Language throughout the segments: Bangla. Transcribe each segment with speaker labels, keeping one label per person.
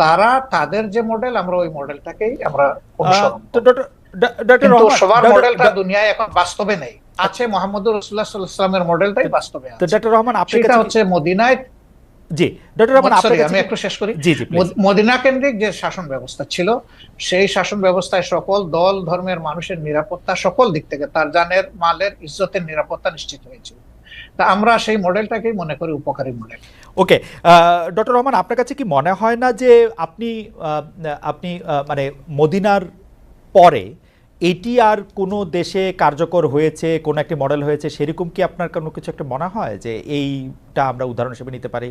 Speaker 1: তারা তাদের যে মডেল আমরা ওই মডেলটাকেই আমরা অনুসরণ কিন্তু সবার মডেলটা দুনিয়ায় এখন বাস্তবে নেই। আছে মোহাম্মদ রসুল্লাহ সাল্লামের মডেলটাই বাস্তবে আছে।
Speaker 2: ডক্টর রহমান
Speaker 1: সেটা হচ্ছে মদিনায়
Speaker 2: জি ডক্টর রহমান
Speaker 1: আমি একটু শেষ করি।
Speaker 2: জি জি
Speaker 1: মদিনা কেন্দ্রিক যে শাসন ব্যবস্থা ছিল সেই শাসন ব্যবস্থায় সকল দল ধর্মের মানুষের নিরাপত্তা সকল দিক থেকে তার জানের মালের ইজ্জতের নিরাপত্তা নিশ্চিত হয়েছিল। তা আমরা সেই মডেলটাকেই মনে করি উপকারী মডেল।
Speaker 2: ওকে ডক্টর রহমান, আপনার কাছে কি মনে হয় না যে আপনি আপনি মানে মদিনার পরে এটি আর কোনো দেশে কার্যকর হয়েছে, কোন একটি মডেল হয়েছে, সেরকম কি আপনার কোনো কিছু একটা মনে হয় যে এইটা আমরা উদাহরণ হিসেবে নিতে পারি?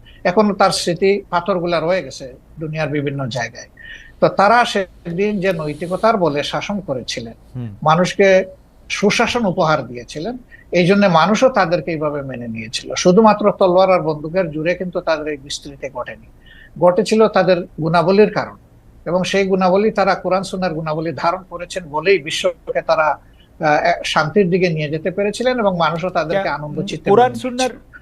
Speaker 1: এখনও তার স্মৃতি পাথরগুলা রয়ে গেছে দুনিয়ার বিভিন্ন জায়গায়। তো তারা সেদিন যে নৈতিকতার বলে শাসন করেছিলেন মানুষকে সুশাসন উপহার দিয়েছিলেন এই জন্য মানুষও তাদেরকে এইভাবে মেনে নিয়েছিল। শুধুমাত্র তলোয়ার আর বন্দুকের জুড়ে কিন্তু তাদের এই বিস্তৃতি ঘটেনি। ঘটেছিল তাদের গুণাবলীর কারণ এবং সেই গুণাবলী তারা কোরআন সুনার গুণাবলী ধারণ করেছেন বলেই বিশ্বকে তারা আহ, শান্তির দিকে নিয়ে যেতে পেরেছিলেন এবং মানুষও তাদেরকে আনন্দ চিত্তে
Speaker 2: কোরআন কোরআন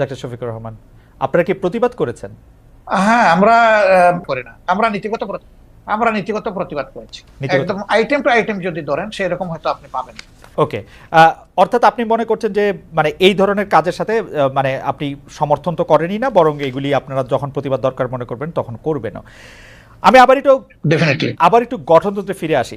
Speaker 2: ডাক্তার শফিকুর রহমান আপনারা কি প্রতিবাদ করেছেন?
Speaker 1: হ্যাঁ আমরা আহ, করি না। আমরা নীতিগত আমরা নীতিগত প্রতিবাদ করেছি। একদম আইটেম টু আইটেম যদি ধরেন সেরকম হয়তো আপনি পাবেন।
Speaker 2: ওকে অর্থাৎ আপনি মনে করছেন যে মানে এই ধরনের কাজের সাথে মানে আপনি সমর্থন তো করেনই না বরং এগুলি আপনারা যখন প্রতিবাদ দরকার মনে করবেন তখন করবেনও। আমি আবার একটু
Speaker 1: ডেফিনেটলি
Speaker 2: আবার একটু গঠনতন্ত্রে ফিরে আসি।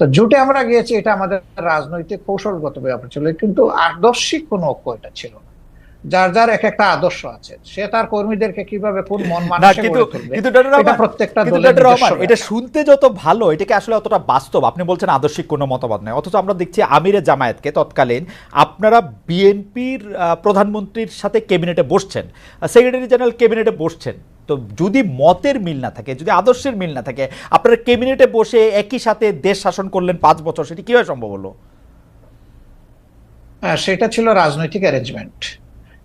Speaker 1: তো জোটে আমরা গিয়েছি এটা আমাদের রাজনৈতিক কৌশলগত ব্যাপার ছিল কিন্তু আদর্শিক কোনো ঐক্য এটা ছিল না। যার যার এক একটা আদর্শ আছে সে তার কর্মীদেরকে কীভাবে কোন মন
Speaker 2: কিন্তু
Speaker 1: প্রত্যেকটা দলের
Speaker 2: এটা শুনতে যত ভালো এটাকে আসলে অতটা বাস্তব। আপনি বলছেন আদর্শিক কোনো মতবাদ নেই অথচ আমরা দেখছি আমিরে জামায়াতকে তৎকালীন আপনারা বিএনপির প্রধানমন্ত্রীর সাথে ক্যাবিনেটে বসছেন সেক্রেটারি জেনারেল ক্যাবিনেটে বসছেন। তো যদি মতের মিল না থাকে যদি আদর্শের মিল না থাকে আপনারা ক্যাবিনেটে বসে একই সাথে দেশ শাসন করলেন পাঁচ বছর সেটি কীভাবে সম্ভব হলো?
Speaker 1: সেটা ছিল রাজনৈতিক অ্যারেঞ্জমেন্ট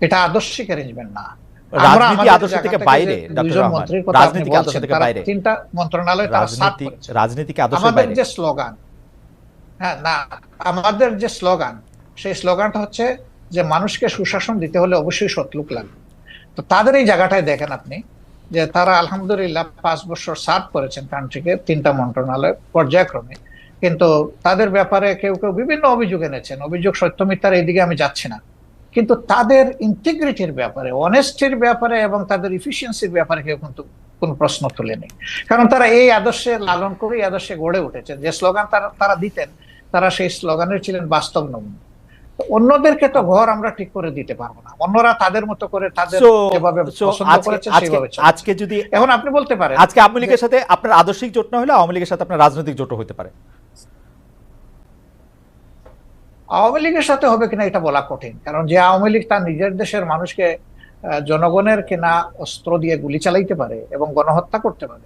Speaker 1: এটা আদর্শিক অ্যারেঞ্জমেন্ট না। হ্যাঁ আমাদের যে স্লোগান সেই স্লোগানটা হচ্ছে যে মানুষকে সুশাসন দিতে হলে অবশ্যই সৎলোক লাগবে তো তাদের এই জায়গাটায় দেখেন আপনি যে তারা আলহামদুলিল্লাহ পাঁচ বছর সার্ভ করেছেন কান্ট্রিকে তিনটা মন্ত্রণালয় পর্যায়ক্রমে। কিন্তু তাদের ব্যাপারে কেউ কেউ বিভিন্ন অভিযোগ এনেছেন। অভিযোগ সত্য মিথ্যার এইদিকে আমি যাচ্ছি না। কিন্তু তাদের ইন্টিগ্রিটির ব্যাপারে অনেস্টির ব্যাপারে এবং তাদের ইফিসিয়েন্সির ব্যাপারে কেউ কিন্তু কোন প্রশ্ন তুলেনি কারণ তারা এই আদর্শে লালন করে এই আদর্শে গড়ে উঠেছেন যে স্লোগান তারা তারা দিতেন, তারা সেই স্লোগানের ছিলেন বাস্তব নমুনা। অন্যদেরকে তো ঘর আমরা ঠিক করে দিতে পারব না অন্যরা তাদের মতো করে তাদের যেভাবে পছন্দ করেছে চলছে।
Speaker 2: আজকে যদি
Speaker 1: এখন আপনি বলতে পারেন
Speaker 2: আজকে আওয়ামী লীগের সাথে আপনার আদর্শিক জোট না হলে আওয়ামী লীগের সাথে আপনার রাজনৈতিক জোটও হতে পারে
Speaker 1: আওয়ামী লীগের সাথে হবে কিনা এটা বলা কঠিন কারণ যে আওয়ামী লীগ তার নিজের দেশের মানুষকে জনগণের কিনা অস্ত্র দিয়ে গুলি চালাইতে পারে এবং গণহত্যা করতে পারে।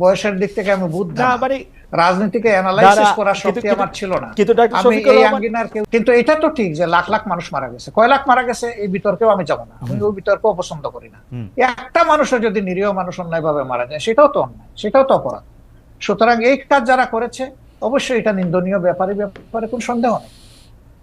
Speaker 1: বয়সের দিক থেকে আমি বুদ্ধ
Speaker 2: না। মানে
Speaker 1: রাজনীতিকে অ্যানালাইসিস করার শক্তি আমার ছিল না।
Speaker 2: কিন্তু ডক্টর
Speaker 1: আমি এই
Speaker 2: রহমান
Speaker 1: আঙ্গিনার কিন্তু এটা তো ঠিক যে লাখ লাখ মানুষ মারা গেছে। কয় লাখ মারা গেছে এই বিতর্কেও আমি যাব না। আমি। ওই বিতর্কও পছন্দ করি না। একটা মানুষও যদি নিরীহ মানুষ অন্যায় ভাবে মারা যায় সেটাও তো অন্যায় সেটাও তো অপরাধ। সুতরাং এই কাজ যারা করেছে অবশ্যই এটা নিন্দনীয় ব্যাপারে ব্যাপারে কোন সন্দেহ নেই।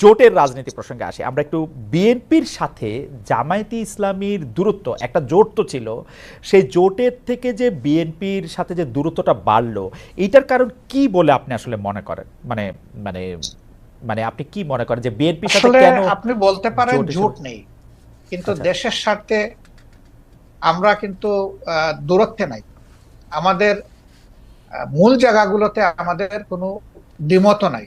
Speaker 2: জোটের রাজনীতি প্রসঙ্গে আসি। আমরা একটু বিএনপির সাথে জামায়াতি ইসলামীর দূরত্ব একটা জোট তো ছিল সেই জোটের থেকে যে বিএনপির সাথে যে দূরত্বটা বাড়লো এইটার কারণ কি বলে আপনি আসলে মনে করেন? মানে মানে মানে আপনি কি মনে করেন যে বিএনপির সাথে কেন
Speaker 1: আপনি বলতে পারেন
Speaker 2: জোট
Speaker 1: নেই কিন্তু
Speaker 2: আচ্ছা।
Speaker 1: দেশের স্বার্থে আমরা কিন্তু দূরত্বে নাই। আমাদের মূল জায়গাগুলোতে আমাদের কোনো দ্বিমত নাই।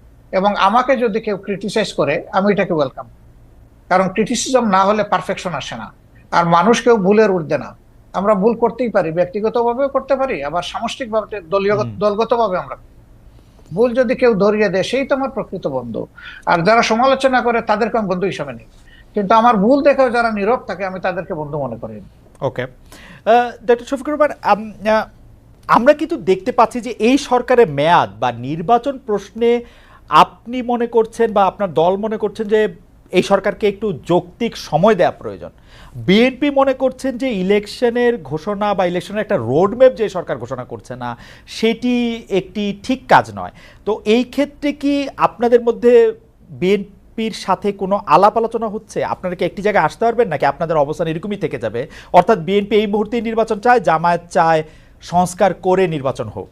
Speaker 1: এবং আমাকে যদি কেউ ক্রিটিসাইজ করে আমি এটাকে ওয়েলকাম কারণ ক্রিটিসিজম না হলে পারফেকশন আসে না। আর মানুষ কেউ ভুলের উঠবে না। আমরা ভুল করতেই পারি ব্যক্তিগতভাবেও করতে পারি আবার সামষ্টিকভাবে দলীয় দলগতভাবে আমরা ভুল যদি কেউ ধরিয়ে দেয় সেই তো আমার প্রকৃত বন্ধু। আর যারা সমালোচনা করে তাদেরকে আমি বন্ধু হিসাবে নিই। কিন্তু আমার ভুল দেখেও যারা নীরব থাকে আমি তাদেরকে বন্ধু মনে করি।
Speaker 2: ওকে। ডক্টর শফিকুর রহমান আম- আমরা কিন্তু দেখতে পাচ্ছি যে এই সরকারের মেয়াদ বা নির্বাচন প্রশ্নে আপনি মনে করছেন বা আপনার দল মনে করছেন যে এই সরকারকে একটু যৌক্তিক সময় দেওয়া প্রয়োজন। বিএনপি মনে করছেন যে ইলেকশনের ঘোষণা বা ইলেকশনের একটা রোডম্যাপ যে সরকার ঘোষণা করছে না, সেটি একটি ঠিক কাজ নয়। তো এই ক্ষেত্রে কি আপনাদের মধ্যে বিএনপির সাথে কোনো আলাপ আলোচনা হচ্ছে? আপনারা কি একটি জায়গায় আসতে পারবেন নাকি আপনাদের অবস্থান এরকমই থেকে যাবে? অর্থাৎ বিএনপি এই মুহূর্তেই নির্বাচন চায়, জামায়াত চায়, সংস্কার করে নির্বাচন হোক।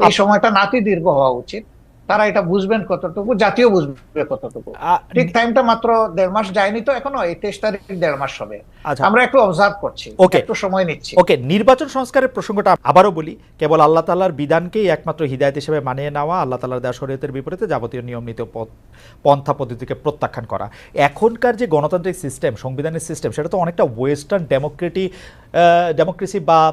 Speaker 1: এই সময়টা নাতি দীর্ঘ হওয়া উচিত। তারা এটা বুঝবেন কতটুকু জাতীয় বুঝবে কতটুকু। ঠিক টাইমটা মাত্র দেড় মাস যায়নি তো এখনও এই তেইশ তারিখ দেড় মাস হবে।
Speaker 2: আচ্ছা।
Speaker 1: আমরা একটু অবজার্ভ করছি
Speaker 2: ওকে।
Speaker 1: একটু সময় নিচ্ছি।
Speaker 2: ওকে নির্বাচন সংস্কারের প্রসঙ্গটা আবারও বলি কেবল আল্লাহ তালার বিধানকেই একমাত্র হিদায়ত হিসেবে মানিয়ে নেওয়া আল্লাহ তালার দেওয়া শরীয়তের বিপরীতে যাবতীয় নিয়ম নীতি পথ- পন্থা পদ্ধতিকে প্রত্যাখ্যান করা। এখনকার যে গণতান্ত্রিক সিস্টেম সংবিধানের সিস্টেম সেটা তো অনেকটা ওয়েস্টার্ন ডেমোক্রেটি ডেমোক্রেসি বা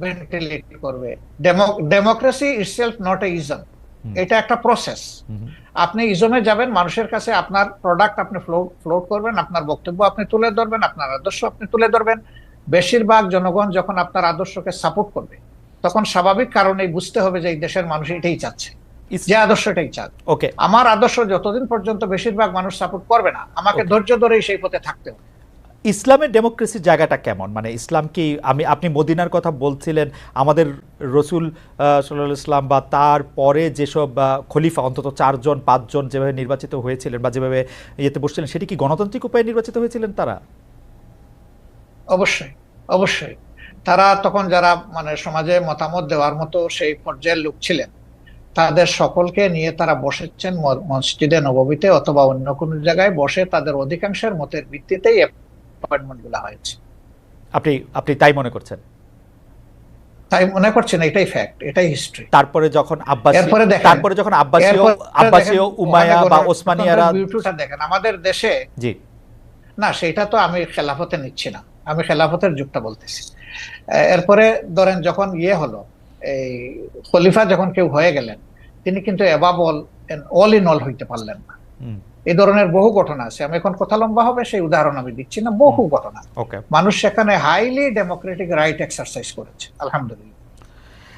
Speaker 1: ভেন্টিলেট করবে। Democracy itself not a ism এটা একটা প্রসেস আপনি ইজমে যাবেন মানুষের কাছে আপনার প্রোডাক্ট আপনি ফ্লোট করবেন আপনার বক্তব্য আপনি তুলে ধরবেন আপনার আদর্শ আপনি তুলে ধরবেন। বেশিরভাগ জনগণ যখন আপনার আদর্শকে সাপোর্ট করবে তখন স্বাভাবিক কারণেই বুঝতে হবে যে এই দেশের মানুষ এটাই চাচ্ছে যে আদর্শ এটাই চান
Speaker 2: ওকে
Speaker 1: আমার আদর্শ যতদিন পর্যন্ত বেশিরভাগ মানুষ সাপোর্ট করবে না আমাকে ধৈর্য ধরেই সেই পথে থাকতে হবে।
Speaker 2: ইসলামের ডেমোক্রেসির জায়গাটা কেমন? মানে ইসলাম কি আমি, আপনি মদিনার কথা বলছিলেন, আমাদের রসুল সাল্লাহ ইসলাম বা তার পরে যেসব খলিফা, অন্তত চারজন, পাঁচজন যেভাবে নির্বাচিত হয়েছিলেন বা যেভাবে ইয়েতে বসছিলেন, সেটি কি গণতান্ত্রিক উপায়ে নির্বাচিত হয়েছিলেন তারা?
Speaker 1: অবশ্যই অবশ্যই। তারা তখন যারা মানে সমাজে মতামত দেওয়ার মতো সেই পর্যায়ের লোক ছিলেন, তাদের সকলকে নিয়ে তারা বসেছেন মসজিদে নবমীতে অথবা অন্য কোনো জায়গায় বসে তাদের অধিকাংশের মতের ভিত্তিতেই অ্যাপয়েন্টমেন্টগুলা হয়েছে
Speaker 2: আপনি আপনি তাই মনে করছেন?
Speaker 1: তাই মনে করছেন এটাই ফ্যাক্ট এটাই হিস্ট্রি
Speaker 2: তারপরে যখন আব্বাসী তারপরে যখন আব্বাসীয় আব্বাসীয় উমায়া বা ওসমানিয়ারা
Speaker 1: দেখেন আমাদের দেশে
Speaker 2: জি।
Speaker 1: না সেটা তো আমি খেলাফতে নিচ্ছি না আমি খেলাফতের যুগটা বলতেছি। এরপরে ধরেন যখন ইয়ে হলো এই খলিফা যখন কেউ হয়ে গেলেন তিনি কিন্তু এবাব অল অল ইন অল হইতে পারলেন না। এই ধরনের বহু ঘটনা আছে। আমি এখন কথা লম্বা হবে সেই উদাহরণ আমি দিচ্ছি না। বহু ঘটনা।
Speaker 2: ওকে
Speaker 1: মানুষ সেখানে হাইলি ডেমোক্রেটিক রাইট এক্সারসাইজ করেছে আলহামদুলিল্লাহ।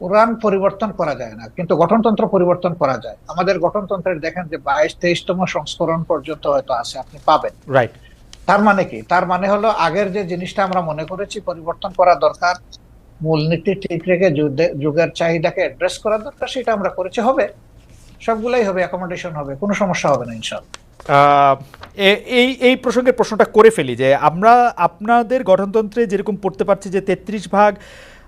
Speaker 1: কোরআন পরিবর্তন করা যায় না কিন্তু গঠনতন্ত্র পরিবর্তন করা যায়। আমাদের গঠনতন্ত্রের দেখেন যে বাইশ তেইশতম সংস্করণ পর্যন্ত হয়তো আছে আপনি পাবেন।
Speaker 2: রাইট
Speaker 1: তার মানে কি? তার মানে হলো আগের যে জিনিসটা আমরা মনে করেছি পরিবর্তন করা দরকার মূলনীতি ঠিক রেখে যুগের চাহিদাকে অ্যাড্রেস করা দরকার সেটা আমরা করেছি হবে। সবগুলাই হবে অ্যাকোমোডেশন হবে কোনো সমস্যা হবে না ইনশাল্লাহ।
Speaker 2: এই এই প্রসঙ্গে প্রশ্নটা করে ফেলি যে আমরা আপনাদের গঠনতন্ত্রে যেরকম পড়তে পারছি যে তেত্রিশ ভাগ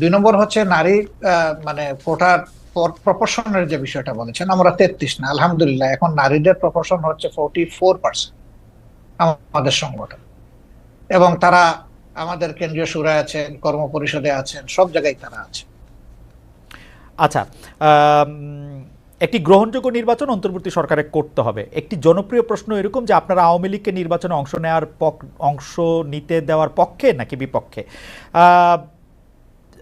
Speaker 1: দুই নম্বর হচ্ছে নারী মানে কোটার প্রপোর্শনের যে বিষয়টা বলেছেন, আমরা তেত্রিশ না, আলহামদুলিল্লাহ, এখন নারীদের প্রপোর্শন হচ্ছে ফোর্টি ফোর পার্সেন্ট আমাদের সংগঠন। এবং তারা আমাদের কেন্দ্রীয় সুরায় আছেন কর্ম পরিষদে আছেন, সব জায়গায় তারা আছে।
Speaker 2: আচ্ছা একটি গ্রহণযোগ্য নির্বাচন অন্তর্বর্তী সরকারে করতে হবে। একটি জনপ্রিয় প্রশ্ন এরকম যে আপনারা আওয়ামী লীগকে নির্বাচনে অংশ নেওয়ার অংশ নিতে দেওয়ার পক্ষে নাকি বিপক্ষে?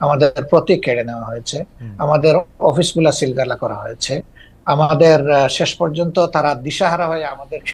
Speaker 1: আমাদের প্রতীক কেড়ে নেওয়া হয়েছে। আমাদের অফিসগুলা সিলগালা করা হয়েছে। আমাদের শেষ পর্যন্ত তারা দিশাহারা হয়ে আমাদের